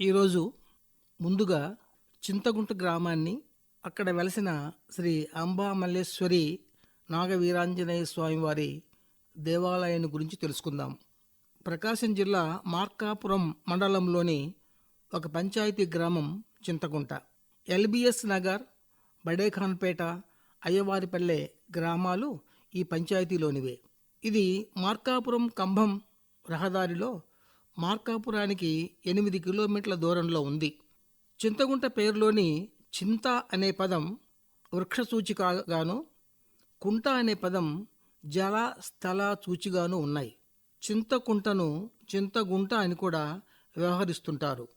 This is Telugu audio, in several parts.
ఈరోజు ముందుగా చింతగుంట గ్రామాన్ని అక్కడ వెలసిన శ్రీ అంబా మల్లేశ్వరి నాగవీరాంజనేయ స్వామివారి దేవాలయాన్ని గురించి తెలుసుకుందాం. ప్రకాశం జిల్లా మార్కాపురం మండలంలోని ఒక పంచాయతీ గ్రామం చింతగుంట ఎల్బిఎస్ నగర్ బడేఖాన్పేట అయ్యవారిపల్లె గ్రామాలు ఈ పంచాయతీలోనివే. ఇది మార్కాపురం కంభం రహదారిలో మార్కాపురానికి ఎనిమిది కిలోమీటర్ల దూరంలో ఉంది. చింతగుంట పేరులోని చింత అనే పదం వృక్ష సూచికగాను కుంట అనే పదం జల స్థల సూచిగాను ఉన్నాయి. చింతకుంటను చింతగుంట అని కూడా వ్యవహరిస్తుంటారు.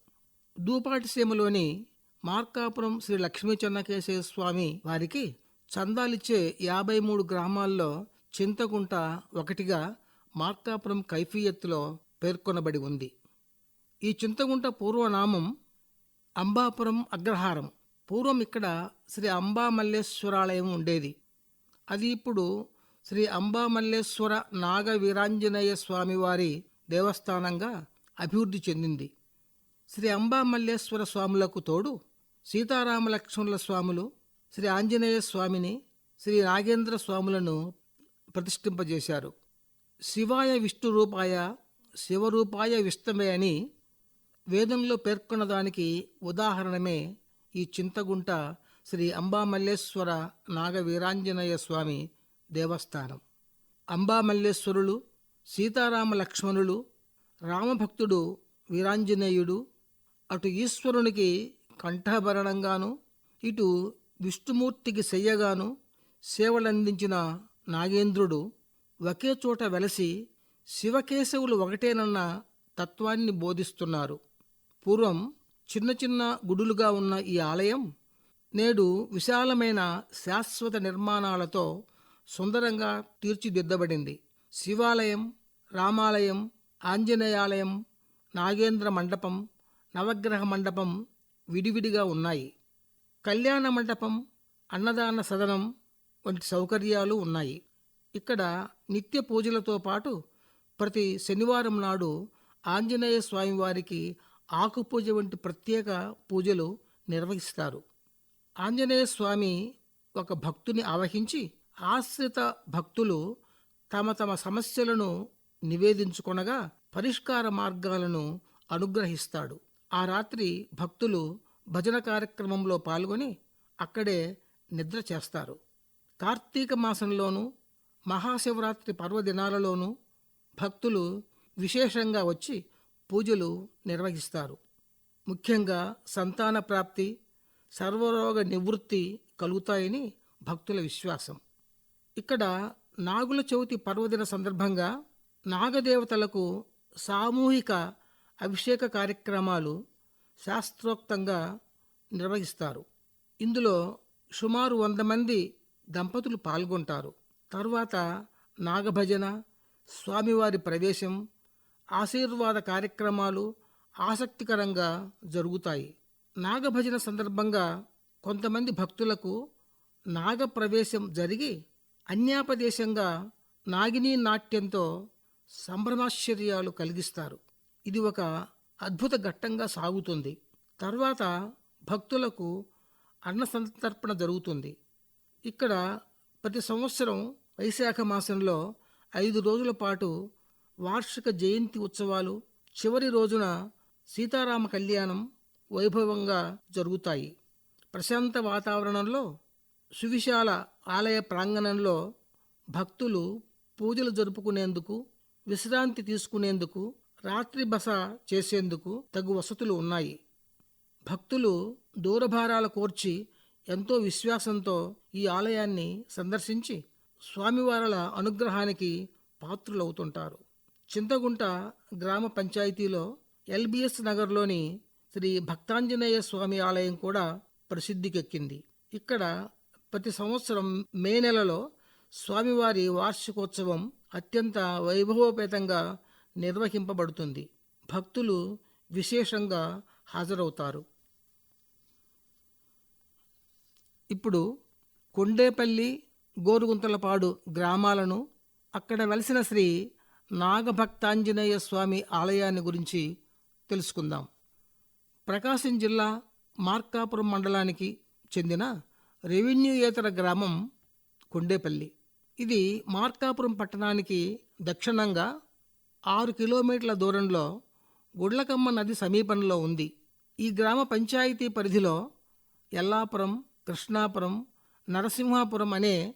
దూపాటిసీమలోని మార్కాపురం శ్రీ లక్ష్మీ చెన్నకేశవ స్వామి వారికి చందాలిచ్చే యాభై మూడు గ్రామాల్లో చింతకుంట ఒకటిగా మార్కాపురం కైఫియత్తులో పేర్కొనబడి ఉంది. ఈ చింతగుంట పూర్వనామం అంబాపురం అగ్రహారం. పూర్వం ఇక్కడ శ్రీ అంబా మల్లేశ్వరాలయం ఉండేది. అది ఇప్పుడు శ్రీ అంబా మల్లేశ్వర నాగ స్వామివారి దేవస్థానంగా అభివృద్ధి చెందింది. శ్రీ అంబామల్లేశ్వర స్వాములకు తోడు సీతారామ లక్ష్మణుల స్వాములు శ్రీ ఆంజనేయ స్వామిని శ్రీ నాగేంద్ర స్వాములను ప్రతిష్ఠింపజేశారు. శివాయ విష్ణు రూపాయ శివరూపాయ విష్ణమే అని వేదంలో పేర్కొన్న దానికి ఉదాహరణమే ఈ చింతగుంట శ్రీ అంబామల్లేశ్వర నాగవీరాంజనేయ స్వామి దేవస్థానం. అంబామల్లేశ్వరులు సీతారామ లక్ష్మణులు రామభక్తుడు వీరాంజనేయుడు అటు ఈశ్వరునికి కంఠభరణంగాను ఇటు విష్ణుమూర్తికి శయ్యగాను సేవలందించిన నాగేంద్రుడు ఒకే చోట వెలసి శివకేశవులు ఒకటేనన్న తత్వాన్ని బోధిస్తున్నారు. పూర్వం చిన్న చిన్న గుడులుగా ఉన్న ఈ ఆలయం నేడు విశాలమైన శాశ్వత నిర్మాణాలతో సుందరంగా తీర్చిదిద్దబడింది. శివాలయం రామాలయం ఆంజనేయాలయం నాగేంద్ర మండపం నవగ్రహ మండపం విడివిడిగా ఉన్నాయి. కళ్యాణ మండపం అన్నదాన సదనం వంటి సౌకర్యాలు ఉన్నాయి. ఇక్కడ నిత్య పూజలతో పాటు ప్రతి శనివారం నాడు ఆంజనేయ స్వామివారికి ఆకుపూజ వంటి ప్రత్యేక పూజలు నిర్వహిస్తారు. ఆంజనేయ స్వామి ఒక భక్తుని ఆవహించి ఆశ్రిత భక్తులు తమ తమ సమస్యలను నివేదించుకొనగా పరిష్కార మార్గాలను అనుగ్రహిస్తాడు. ఆ రాత్రి భక్తులు భజన కార్యక్రమంలో పాల్గొని అక్కడే నిద్ర చేస్తారు. కార్తీక మాసంలోనూ మహాశివరాత్రి పర్వదినాలలోనూ భక్తులు విశేషంగా వచ్చి పూజలు నిర్వహిస్తారు. ముఖ్యంగా సంతాన ప్రాప్తి సర్వరోగ నివృత్తి కలుగుతాయని భక్తుల విశ్వాసం. ఇక్కడ నాగుల చవితి పర్వదిన సందర్భంగా నాగదేవతలకు సామూహిక అభిషేక కార్యక్రమాలు శాస్త్రోక్తంగా నిర్వహిస్తారు. ఇందులో సుమారు వంద మంది దంపతులు పాల్గొంటారు. తర్వాత నాగభజన స్వామివారి ప్రవేశం ఆశీర్వాద కార్యక్రమాలు ఆసక్తికరంగా జరుగుతాయి. నాగభజన సందర్భంగా కొంతమంది భక్తులకు నాగప్రవేశం జరిగి అన్యాపదేశంగా నాగిని నాట్యంతో సంభ్రమాశ్చర్యాలు కలిగిస్తారు. ఇది ఒక అద్భుత ఘట్టంగా సాగుతుంది. తర్వాత భక్తులకు అన్న సంతర్పణ జరుగుతుంది. ఇక్కడ ప్రతి సంవత్సరం వైశాఖ మాసంలో ఐదు రోజుల పాటు వార్షిక జయంతి ఉత్సవాలు చివరి రోజున సీతారామ కళ్యాణం వైభవంగా జరుగుతాయి. ప్రశాంత వాతావరణంలో సువిశాల ఆలయ ప్రాంగణంలో భక్తులు పూజలు జరుపుకునేందుకు విశ్రాంతి తీసుకునేందుకు రాత్రి బస చేసేందుకు తగు వసతులు ఉన్నాయి. భక్తులు దూరభారాల కోర్చి ఎంతో విశ్వాసంతో ఈ ఆలయాన్ని సందర్శించి స్వామివారల అనుగ్రహానికి పాత్రులవుతుంటారు. చింతగుంట గ్రామ పంచాయతీలో ఎల్బిఎస్ నగర్లోని శ్రీ భక్తాంజనేయ స్వామి ఆలయం కూడా ప్రసిద్ధికెక్కింది. ఇక్కడ ప్రతి సంవత్సరం మే నెలలో స్వామివారి వార్షికోత్సవం అత్యంత వైభవోపేతంగా నిర్వహింపబడుతుంది. భక్తులు విశేషంగా హాజరవుతారు. ఇప్పుడు కొండేపల్లి గోరుగుంతలపాడు గ్రామాలను అక్కడ వెలసిన శ్రీ నాగభక్తాంజనేయ స్వామి ఆలయాన్ని గురించి తెలుసుకుందాం. ప్రకాశం జిల్లా మార్కాపురం మండలానికి చెందిన రెవెన్యూయేతర గ్రామం కొండేపల్లి. ఇది మార్కాపురం పట్టణానికి దక్షిణంగా ఆరు కిలోమీటర్ల దూరంలో గుడ్లకమ్మ నది సమీపంలో ఉంది. ఈ గ్రామ పంచాయతీ పరిధిలో ఎల్లాపురం కృష్ణాపురం నరసింహాపురం అనే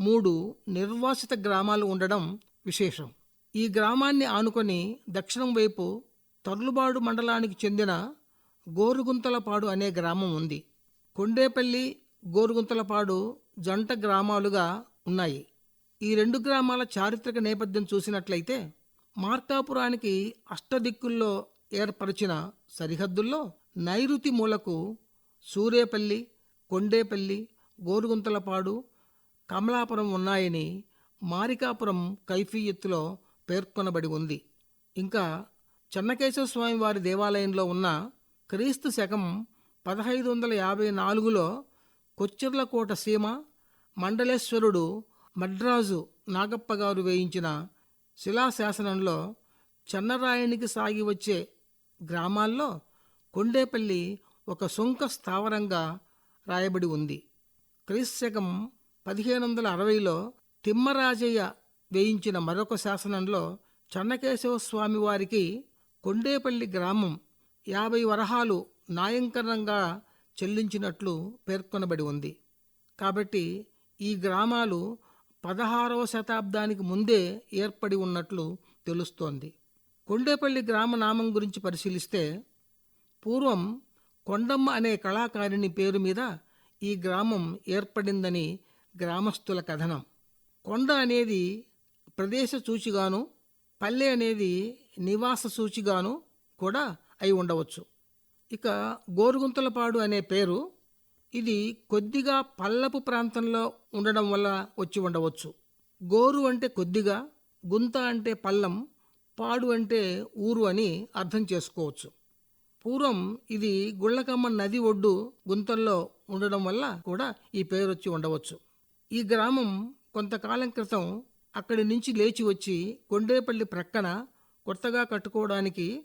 మూడు నిర్వాసిత గ్రామాలు ఉండడం విశేషం. ఈ గ్రామాన్ని ఆనుకొని దక్షిణం వైపు తర్లుబాడు మండలానికి చెందిన గోరుగుంతలపాడు అనే గ్రామం ఉంది. కొండేపల్లి గోరుగుంతలపాడు జంట గ్రామాలుగా ఉన్నాయి. ఈ రెండు గ్రామాల చారిత్రక నేపథ్యం చూసినట్లయితే మార్కాపురానికి అష్టదిక్కుల్లో ఏర్పరిచిన సరిహద్దుల్లో నైరుతి మూలకు సూరేపల్లి కొండేపల్లి గోరుగుంతలపాడు కమలాపురం ఉన్నాయని మారికాపురం కైఫీయత్తులో పేర్కొనబడి ఉంది. ఇంకా చెన్నకేశవ స్వామి వారి దేవాలయంలో ఉన్న క్రీస్తు శకం పదహైదు వందల యాభై నాలుగులో కొచ్చిర్లకోట సీమ మండలేశ్వరుడు మడ్రాజు నాగప్ప గారు వేయించిన శిలాశాసనంలో చెన్నరాయనికి సాగి వచ్చే గ్రామాల్లో కొండేపల్లి ఒక సుంక స్థావరంగా రాయబడి ఉంది. క్రీస్తకం పదిహేను వందల అరవైలో తిమ్మరాజయ్య వేయించిన మరొక శాసనంలో చెన్నకేశవ స్వామి వారికి కొండేపల్లి గ్రామం యాభై వరహాలు నాయంకరంగా చెల్లించినట్లు పేర్కొనబడి ఉంది. కాబట్టి ఈ గ్రామాలు పదహారవ శతాబ్దానికి ముందే ఏర్పడి ఉన్నట్లు తెలుస్తోంది. కొండేపల్లి గ్రామ నామం గురించి పరిశీలిస్తే పూర్వం కొండమ్మ అనే కళాకారిణి పేరు మీద ఈ గ్రామం ఏర్పడిందని గ్రామస్తుల కథనం. కొండ అనేది ప్రదేశ సూచిగాను పల్లె అనేది నివాస సూచిగాను కూడా అయి ఉండవచ్చు. ఇక గోరుగుంతలపాడు అనే పేరు ఇది కొద్దిగా పల్లపు ప్రాంతంలో ఉండడం వల్ల వచ్చి ఉండవచ్చు. గోరు అంటే కొద్దిగా గుంత అంటే పల్లం పాడు అంటే ఊరు అని అర్థం చేసుకోవచ్చు. పూర్వం ఇది గుళ్ళకమ్మ నది ఒడ్డు గుంతల్లో ఉండడం వల్ల కూడా ఈ పేరు వచ్చి ఉండవచ్చు. ఈ గ్రామం కొంతకాలం క్రితం అక్కడి నుంచి లేచి వచ్చి కొండేపల్లి ప్రక్కన కొత్తగా కట్టుకోవడానికి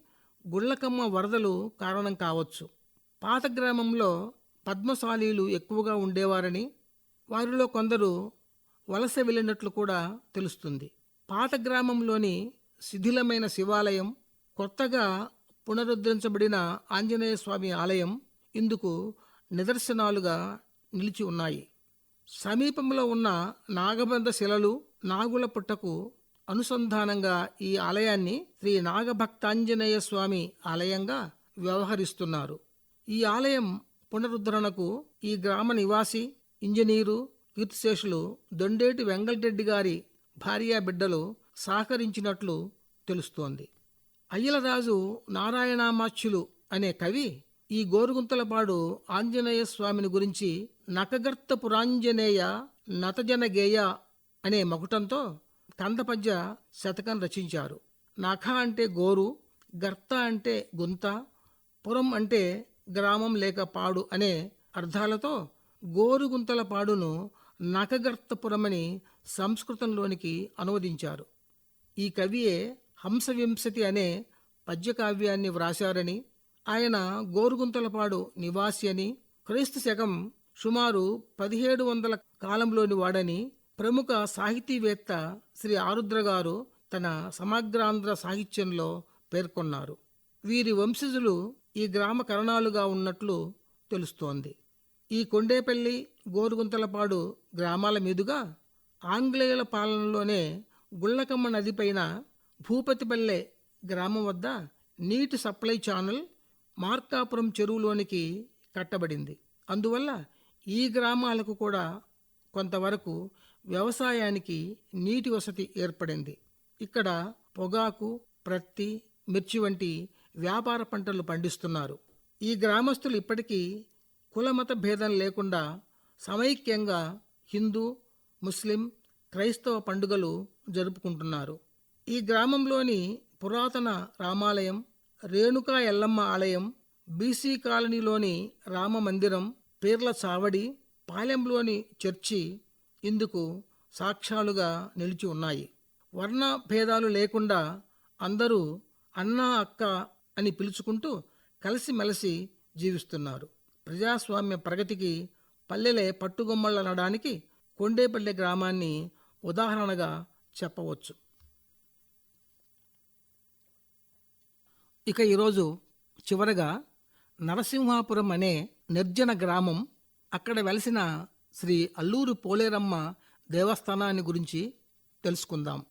గుళ్ళకమ్మ వరదలు కారణం కావచ్చు. పాత గ్రామంలో పద్మశాలీలు ఎక్కువగా ఉండేవారని వారిలో కొందరు వలస వెళ్ళినట్లు కూడా తెలుస్తుంది. పాత గ్రామంలోని శిథిలమైన శివాలయం కొత్తగా పునరుద్ధరించబడిన ఆంజనేయ స్వామి ఆలయం ఇందుకు నిదర్శనాలుగా నిలిచి ఉన్నాయి. సమీపంలో ఉన్న నాగబంధ శిలలు నాగుల పుట్టకు అనుసంధానంగా ఈ ఆలయాన్ని శ్రీ నాగభక్తాంజనేయ స్వామి ఆలయంగా వ్యవహరిస్తున్నారు. ఈ ఆలయం పునరుద్ధరణకు ఈ గ్రామ నివాసి ఇంజనీరు కీర్తిశేషులు దొండేటి వెంగళరెడ్డి గారి భార్యా బిడ్డలు సహకరించినట్లు తెలుస్తోంది. అయ్యలరాజు నారాయణామాచ్యులు అనే కవి ఈ గోరుగుంతలపాడు ఆంజనేయ స్వామిని గురించి నకగర్త పురాంజనేయ నతజనగేయ అనే మకుటంతో కందపద్య శతకం రచించారు. నఖ అంటే గోరు గర్త అంటే గుంత పురం అంటే గ్రామం లేక పాడు అనే అర్థాలతో గోరుగుంతల పాడును నకగర్తపురమని సంస్కృతంలోనికి అనువదించారు. ఈ కవియే హంసవింశతి అనే పద్యకావ్యాన్ని వ్రాశారని ఆయన గోరుగుంతలపాడు నివాసి అని క్రీస్తు శకం సుమారు పదిహేడు వందల కాలంలోని వాడని ప్రముఖ సాహితీవేత్త శ్రీ ఆరుద్ర గారు తన సమగ్రాంధ్ర సాహిత్యంలో పేర్కొన్నారు. వీరి వంశజులు ఈ గ్రామ కరణాలుగా ఉన్నట్లు తెలుస్తోంది. ఈ కొండేపల్లి గోరుగుంతలపాడు గ్రామాల మీదుగా ఆంగ్లేయుల పాలనలోనే గుళ్ళకమ్మ నదిపైన భూపతిపల్లె గ్రామం వద్ద నీటి సప్లై ఛానల్ మార్కాపురం చెరువులోనికి కట్టబడింది. అందువల్ల ఈ గ్రామాలకు కూడా కొంతవరకు వ్యవసాయానికి నీటి వసతి ఏర్పడింది. ఇక్కడ పొగాకు ప్రత్తి మిర్చి వంటి వ్యాపార పంటలు పండిస్తున్నారు. ఈ గ్రామస్తులు ఇప్పటికీ కులమత భేదం లేకుండా సమైక్యంగా హిందూ ముస్లిం క్రైస్తవ పండుగలు జరుపుకుంటున్నారు. ఈ గ్రామంలోని పురాతన రామాలయం రేణుకా ఎల్లమ్మ ఆలయం బీసీ కాలనీలోని రామ మందిరం పీర్ల చావడి పాలెంలోని చర్చి ఇందుకు సాక్ష్యాలుగా నిలిచి ఉన్నాయి. వర్ణ భేదాలు లేకుండా అందరూ అన్న అక్క అని పిలుచుకుంటూ కలిసిమెలిసి జీవిస్తున్నారు. ప్రజాస్వామ్య ప్రగతికి పల్లెలే పట్టుగొమ్మలనడానికి కొండేపల్లె గ్రామాన్ని ఉదాహరణగా చెప్పవచ్చు. ఇక ఈరోజు చివరగా నరసింహాపురం అనే నిర్జన గ్రామం అక్కడ వెలసిన శ్రీ అల్లూరు పోలేరమ్మ దేవస్థానాన్ని గురించి తెలుసుకుందాం.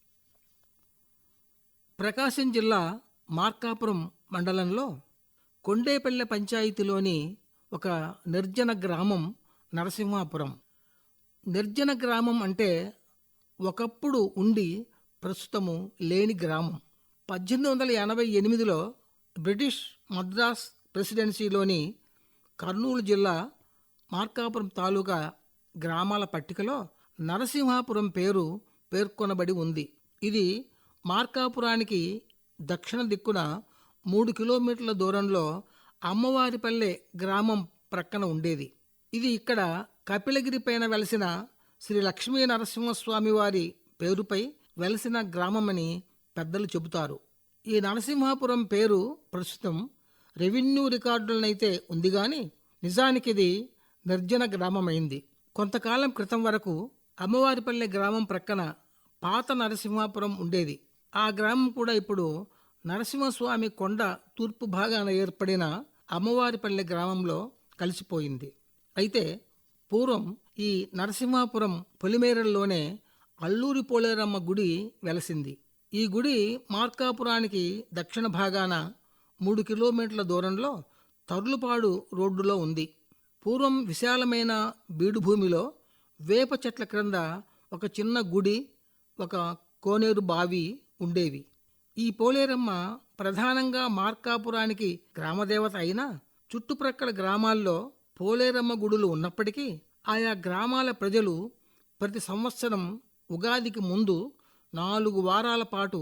ప్రకాశం జిల్లా మార్కాపురం మండలంలో కొండేపల్లె పంచాయతీలోని ఒక నిర్జన గ్రామం నరసింహాపురం. నిర్జన గ్రామం అంటే ఒకప్పుడు ఉండి ప్రస్తుతము లేని గ్రామం. పద్దెనిమిది వందల ఎనభై ఎనిమిదిలో బ్రిటిష్ మద్రాస్ ప్రెసిడెన్సీలోని కర్నూలు జిల్లా మార్కాపురం తాలూకా గ్రామాల పట్టికలో నరసింహాపురం పేరు పేర్కొనబడి ఉంది. ఇది మార్కాపురానికి దక్షిణ దిక్కున మూడు కిలోమీటర్ల దూరంలో అమ్మవారిపల్లె గ్రామం ప్రక్కన ఉండేది. ఇది ఇక్కడ కపిలగిరి పైన వెలసిన శ్రీ లక్ష్మీ నరసింహస్వామి వారి పేరుపై వెలసిన గ్రామమని పెద్దలు చెబుతారు. ఈ నరసింహాపురం పేరు ప్రస్తుతం రెవెన్యూ రికార్డులనైతే ఉంది కానీ నిజానికి ఇది నిర్జన గ్రామమైంది. కొంతకాలం క్రితం వరకు అమ్మవారిపల్లె గ్రామం ప్రక్కన పాత నరసింహాపురం ఉండేది. ఆ గ్రామం కూడా ఇప్పుడు నరసింహస్వామి కొండ తూర్పు భాగాన ఏర్పడిన అమ్మవారిపల్లె గ్రామంలో కలిసిపోయింది. అయితే పూర్వం ఈ నరసింహాపురం పొలిమేరల్లోనే అల్లూరి పోలేరమ్మ గుడి వెలసింది. ఈ గుడి మార్కాపురానికి దక్షిణ భాగాన మూడు కిలోమీటర్ల దూరంలో తరులుపాడు రోడ్డులో ఉంది. పూర్వం విశాలమైన బీడు భూమిలో వేప చెట్ల క్రింద ఒక చిన్న గుడి ఒక కోనేరు బావి ఉండేవి. ఈ పోలేరమ్మ ప్రధానంగా మార్కాపురానికి గ్రామదేవత అయినా చుట్టుప్రక్కల గ్రామాల్లో పోలేరమ్మ గుడులు ఉన్నప్పటికీ ఆయా గ్రామాల ప్రజలు ప్రతి సంవత్సరం ఉగాదికి ముందు నాలుగు వారాల పాటు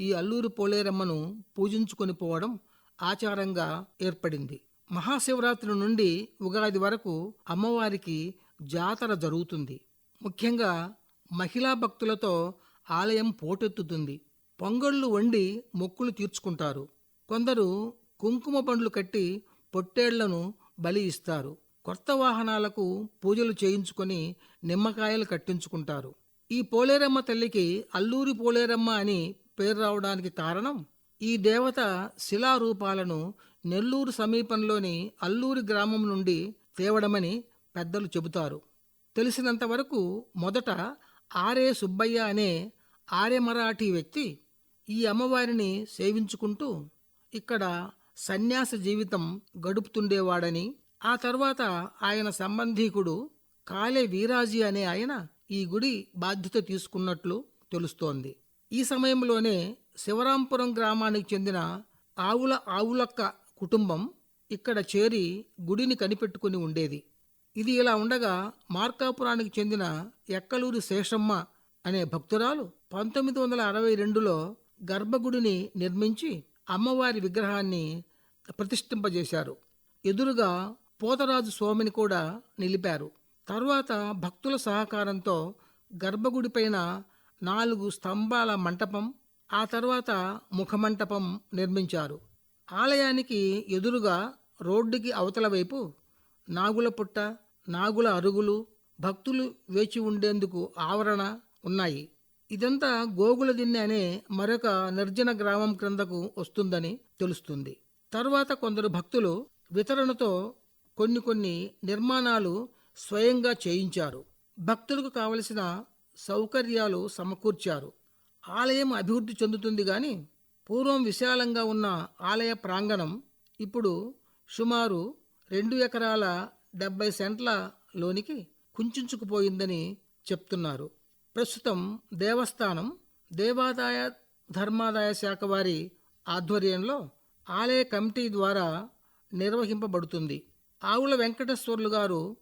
ఈ అల్లూరి పోలేరమ్మను పూజించుకొని పోవడం ఆచారంగా ఏర్పడింది. మహాశివరాత్రి నుండి ఉగాది వరకు అమ్మవారికి జాతర జరుగుతుంది. ముఖ్యంగా మహిళా భక్తులతో ఆలయం పోటెత్తుతుంది. పొంగళ్ళు వండి మొక్కులు తీర్చుకుంటారు. కొందరు కుంకుమ పండ్లు కట్టి పొట్టేళ్ళను బలి ఇస్తారు. కొత్త వాహనాలకు పూజలు చేయించుకొని నిమ్మకాయలు కట్టించుకుంటారు. ఈ పోలేరమ్మ తల్లికి అల్లూరి పోలేరమ్మ అని పేరు రావడానికి కారణం? ఈ దేవత శిలారూపాలను నెల్లూరు సమీపంలోని అల్లూరి గ్రామం నుండి తేవడమని పెద్దలు చెబుతారు. తెలిసినంతవరకు మొదట ఆర్ఏ సుబ్బయ్య అనే ఆర్య మరాఠీ వ్యక్తి ఈ అమ్మవారిని సేవించుకుంటూ ఇక్కడ సన్యాస జీవితం గడుపుతుండేవాడని ఆ తర్వాత ఆయన సంబంధీకుడు కాలే వీరాజీ అనే ఆయన ఈ గుడి బాధ్యత తీసుకున్నట్లు తెలుస్తోంది. ఈ సమయంలోనే శివరాంపురం గ్రామానికి చెందిన ఆవుల ఆవులక్క కుటుంబం ఇక్కడ చేరి గుడిని కనిపెట్టుకుని ఉండేది. ఇది ఇలా ఉండగా మార్కాపురానికి చెందిన ఎక్కలూరి శేషమ్మ అనే భక్తురాలు పంతొమ్మిది వందల అరవై రెండులో గర్భగుడిని నిర్మించి అమ్మవారి విగ్రహాన్ని ప్రతిష్ఠింపజేశారు. ఎదురుగా పోతరాజు స్వామిని కూడా నిలిపారు. తర్వాత భక్తుల సహకారంతో గర్భగుడి పైన నాలుగు స్తంభాల మంటపం ఆ తర్వాత ముఖమంటపం నిర్మించారు. ఆలయానికి ఎదురుగా రోడ్డుకి అవతల వైపు నాగుల పుట్ట నాగుల అరుగులు భక్తులు వేచి ఉండేందుకు ఆవరణ ఉన్నాయి. ఇదంతా గోగుల దిన్నె అనే మరొక నిర్జన గ్రామం క్రిందకు వస్తుందని తెలుస్తుంది. తర్వాత కొందరు భక్తులు వితరణతో కొన్ని కొన్ని నిర్మాణాలు స్వయంగా చేయించారు. భక్తులకు కావలసిన సౌకర్యాలు సమకూర్చారు. ఆలయం అభివృద్ధి చెందుతుంది కానీ పూర్వం విశాలంగా ఉన్న ఆలయ ప్రాంగణం ఇప్పుడు సుమారు రెండు ఎకరాల డెబ్బై సెంట్ల లోనికి కుంచుకుపోయిందని చెప్తున్నారు. ప్రస్తుతం దేవస్థానం దేవాదాయ ధర్మాదాయ శాఖ వారి ఆధ్వర్యంలో ఆలయ కమిటీ ద్వారా నిర్వహింపబడుతుంది. ఆవుల వెంకటేశ్వర్లు గారు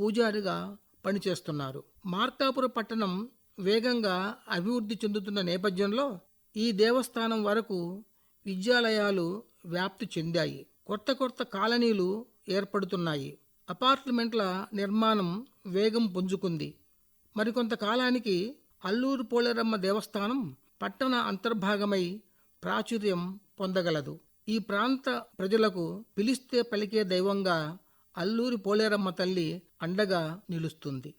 పూజారిగా పనిచేస్తున్నారు. మార్కాపుర పట్టణం వేగంగా అభివృద్ధి చెందుతున్న నేపథ్యంలో ఈ దేవస్థానం వరకు విద్యాలయాలు వ్యాప్తి చెందాయి. కొత్త కొత్త కాలనీలు ఏర్పడుతున్నాయి. అపార్ట్మెంట్ల నిర్మాణం వేగం పుంజుకుంది. మరికొంత కాలానికి అల్లూరు పోలేరమ్మ దేవస్థానం పట్టణ అంతర్భాగమై ప్రాచుర్యం పొందగలదు. ఈ ప్రాంత ప్రజలకు పిలిస్తే పలికే దైవంగా అల్లూరి పోలేరమ్మ తల్లి అండగా నిలుస్తుంది.